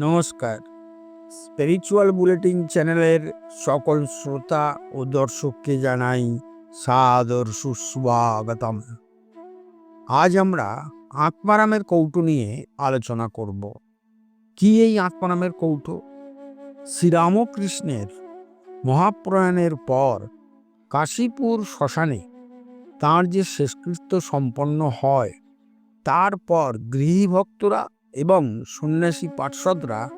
নমস্কার। Spiritual bulletin চ্যানেলের সকল শ্রোতা ও দর্শককে জানাই সাদর সুস্বাগতম। আজ আমরা আত্মারামের কৌটো নিয়ে আলোচনা করব। কি এই আত্মারামের কৌটো? শ্রীরামকৃষ্ণের মহাপ্রয়াণের পর কাশীপুর শ্মশানে তাঁর যে শেষকৃত্য সম্পন্ন হয়, তারপর গৃহী ভক্তরা এবং সন্ন্যাসী পার্ষদরা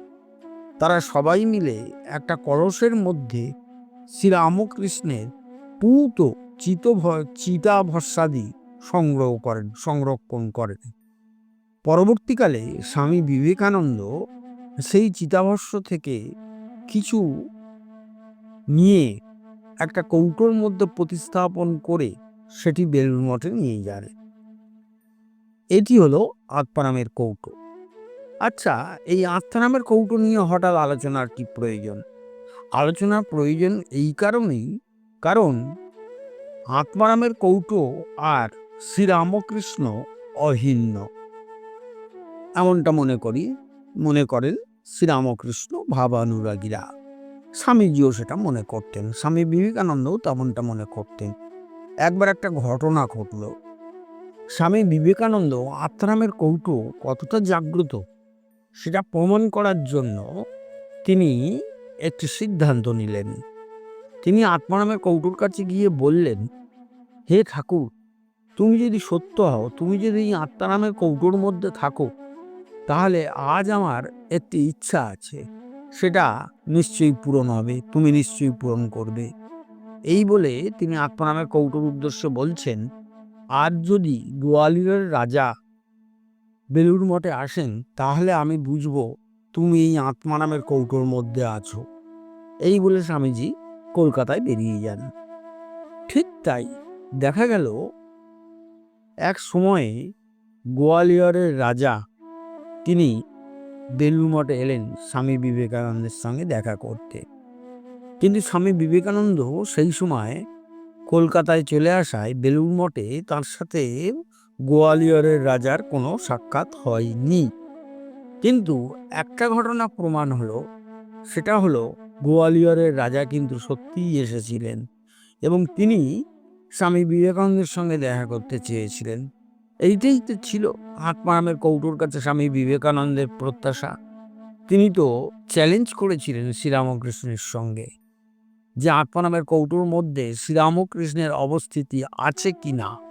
তারা সবাই মিলে একটা কলসের মধ্যে শ্রীরামকৃষ্ণের পুত চিতভ চিতাভস্যাদি সংগ্রহ করেন, সংরক্ষণ করেন। পরবর্তীকালে স্বামী বিবেকানন্দ সেই চিতাভস্য থেকে কিছু নিয়ে একটা কৌটোর মধ্যে প্রতিস্থাপন করে সেটি বেলুর মঠে নিয়ে যান। এটি হলো আত্মারামের কৌটো। আচ্ছা এই আত্মারামের কৌটো নিয়ে হঠাৎ আলোচনার কি প্রয়োজন? আলোচনার প্রয়োজন এই কারণেই, কারণ আত্মারামের কৌটো আর শ্রীরামকৃষ্ণ অহিন্য এমনটা মনে করি, মনে করেন শ্রীরামকৃষ্ণ ভাবানুরাগীরা। স্বামীজিও সেটা মনে করতেন, স্বামী বিবেকানন্দও তেমনটা মনে করতেন। একবার একটা ঘটনা ঘটলো। স্বামী বিবেকানন্দ আত্মারামের কৌটো কতটা জাগ্রত? সেটা প্রমাণ করার জন্য তিনি একটি সিদ্ধান্ত নিলেন। তিনি আত্মারামের কৌটোর কাছে গিয়ে বললেন, হে ঠাকুর, তুমি যদি সত্য হও, তুমি যদি আত্মারামের কৌটোর মধ্যে থাকো, তাহলে আজ আমার একটি ইচ্ছা আছে। সেটা নিশ্চয়ই পূরণ হবে, তুমি নিশ্চয়ই পূরণ করবে। এই বলে তিনি আত্মারামের কৌটোর উদ্দেশ্য বলছেন আজ যদি গোয়ালিয়রের রাজা বেলুর মঠে আসেন, তাহলে আমি বুঝব তুমি এই আত্মা নামের কৌটোর মধ্যে আছো। এই বলে স্বামীজি কলকাতায় বেরিয়ে যান। ঠিক তাই দেখা গেল এক সময়ে গোয়ালিয়রের রাজা তিনি বেলুর মঠে এলেন স্বামী বিবেকানন্দের সঙ্গে দেখা করতে। কিন্তু স্বামী বিবেকানন্দ সেই সময় কলকাতায় চলে আসায় বেলুর মঠে তার সাথে গোয়ালিয়রের রাজার কোনো সাক্ষাৎ হয়নি। কিন্তু একটা ঘটনা প্রমাণ হলো, সেটা হলো গোয়ালিয়রের রাজা কিন্তু সত্যিই এসেছিলেন এবং তিনি স্বামী বিবেকানন্দের সঙ্গে দেখা করতে চেয়েছিলেন। এইটাই তো ছিল আত্মারামের কৌটোর কাছে স্বামী বিবেকানন্দের প্রত্যাশা। তিনি তো চ্যালেঞ্জ করেছিলেন শ্রীরামকৃষ্ণের সঙ্গে যে আত্মানামের কৌটোর মধ্যে শ্রীরামকৃষ্ণের অবস্থিতি আছে কি না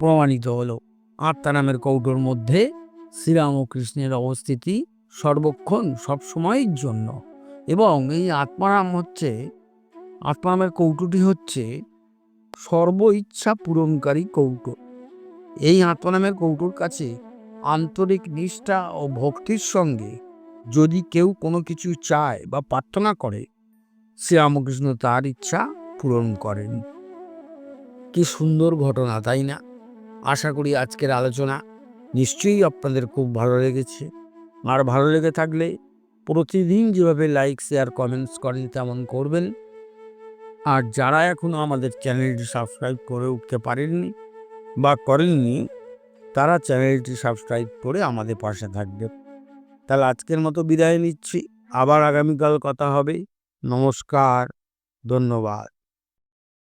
প্রমাণিত হলো। আত্মানামের কৌটোর মধ্যে শ্রীরামকৃষ্ণের অবস্থিতি সর্বক্ষণ সবসময়ের জন্য। এবং এই আত্মারাম হচ্ছে আত্মারামের কৌটোটি হচ্ছে সর্ব ইচ্ছা পূরণকারী কৌটো। এই আত্মানামের কৌটোর কাছে আন্তরিক নিষ্ঠা ও ভক্তির সঙ্গে যদি কেউ কোনো কিছু চায় বা প্রার্থনা করে, শ্রীরামকৃষ্ণ তার ইচ্ছা পূরণ করেন। কি সুন্দর ঘটনা, তাই না? আশা করি আজকের আলোচনা নিশ্চয়ই আপনাদের খুব ভালো লেগেছে। আর ভালো লেগে থাকলে প্রতিদিন যেভাবে লাইক শেয়ার কমেন্টস করেন তেমন করবেন। আর যারা এখনও আমাদের চ্যানেলটি সাবস্ক্রাইব করে উঠতে পারেননি বা করেননি, তারা চ্যানেলটি সাবস্ক্রাইব করে আমাদের পাশে থাকবে তাহলে আজকের মতো বিদায় নিচ্ছি। আবার আগামীকাল কথা হবে। নমস্কার। ধন্যবাদ।